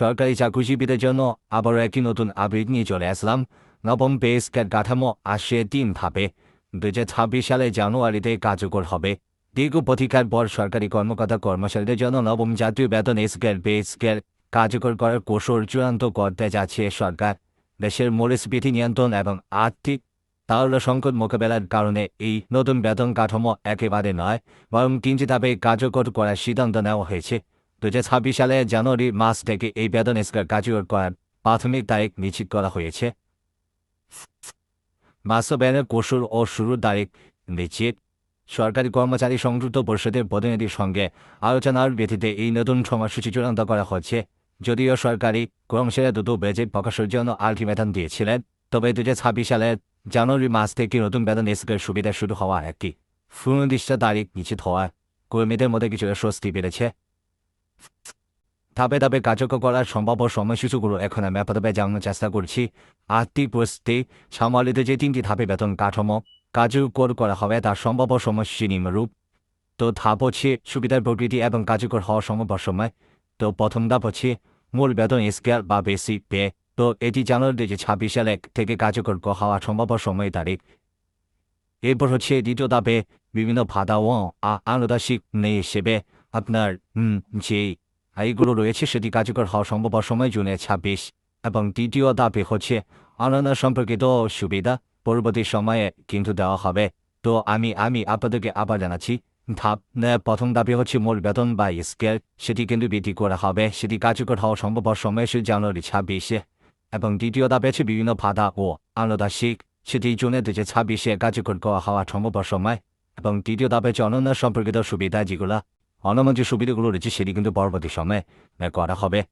সরকারি চাকরিজীবীদের জন্য আবারও একটি নতুন আপডেট নিয়ে চলে আসলাম। নবম পে স্কেল কাঠামো আসছে তিন ধাপে। দু হাজার ছাব্বিশ সালে জানুয়ারিতে কার্যকর হবে। দীর্ঘ প্রতীক্ষার পর সরকারি কর্মকর্তা কর্মচারীদের জন্য নবম জাতীয় বেতন স্কেল পে স্কেল কার্যকর করার কৌশল চূড়ান্ত করতে যাচ্ছে সরকার। দেশের মূল্যস্ফীতি নিয়ন্ত্রণ এবং আর্থিক তাহলে সংকট মোকাবেলার কারণে এই নতুন বেতন কাঠামো একেবারে নয়, বরং তিনটি ধাপে কার্যকর করার সিদ্ধান্ত নেওয়া হয়েছে। দু হাজার ছাব্বিশ সালে জানুয়ারি মাস থেকে এই বেতন স্কেল কার্যকর করার প্রাথমিক তারিখ নিশ্চিত করা হয়েছে। বাস্তবায়নের কৌশল ও শুরুর তারিখ নিশ্চিত। সরকারি কর্মচারী সংযুক্ত পরিষদের প্রতিনিধির সঙ্গে আলোচনার ভিত্তিতে এই নতুন সময়সূচি চূড়ান্ত করা হচ্ছে। যদিও সরকারি কর্মচারীরা দুটো বেজেট প্রকাশের জন্য আলটিমেটাম দিয়েছিলেন, তবে দু হাজার ছাব্বিশ সালের জানুয়ারি মাস থেকে নতুন বেতন স্কেল সুবিধা শুরু হওয়া একটি সুনির্দিষ্ট তারিখ নিশ্চিত হওয়া কর্মীদের মধ্যে কিছুটা স্বস্তি বেড়েছে। ধাপে ধাপে কার্যকর করার সম্ভাব্য সময়সূচিগুলো এখন আমি জানানোর চেষ্টা করছি। আর্থিক পরিস্থিতি সামালিত যে তিনটি ধাপে বেতন কাঠামো কার্যকর করা হবে, তার সম্ভাব্য সময়সূচি নিম্নরূপ। তো ধাপ হচ্ছে সুবিধার প্রকৃতি এবং কার্যকর হওয়ার সম্ভাব্য সময়। তো প্রথম ধাপ হচ্ছে মূল বেতন স্কেল বা বেসিক পে। তো এটি জানুয়ারি দু হাজার ছাব্বিশ সালে থেকে কার্যকর হওয়া সম্ভাব্য সময় তারিখ। এরপর হচ্ছে দ্বিতীয় ধাপে বিভিন্ন ভাতা ও আনুদাসিক নেই হিসেবে আপনার যে এইগুলো রয়েছে, সেটি কার্যকর হওয়া সম্ভব সময় জুনে ছাব্বিশ এবং দ্বিতীয় ধাপে হচ্ছে অন্যান্য সম্পর্কিত সুবিধা পরবর্তী সময়ে কিন্তু দেওয়া হবে। তো আমি আমি আপনাদেরকে আবার জানাচ্ছি, ধাপ প্রথম ধাপে হচ্ছে মূল বেতন বা স্কেল, সেটি কিন্তু বৃদ্ধি করা হবে। সেটি কার্যকর হওয়া সম্ভব সময় সে জানুয়ারি ছাব্বিশে এবং দ্বিতীয় ধাপে আছে বিভিন্ন ভাতা ও আনুদাসিক সেটি জুনে দু হাজার ছাব্বিশে কার্যকর করা হওয়া সম্ভব সময় এবং তৃতীয় ধাপে হচ্ছে অন্যান্য সম্পর্কিত সুবিধা যেগুলো 好，那么就手臂这个位就，鞋底跟这包儿把的小妹，来刮的好呗。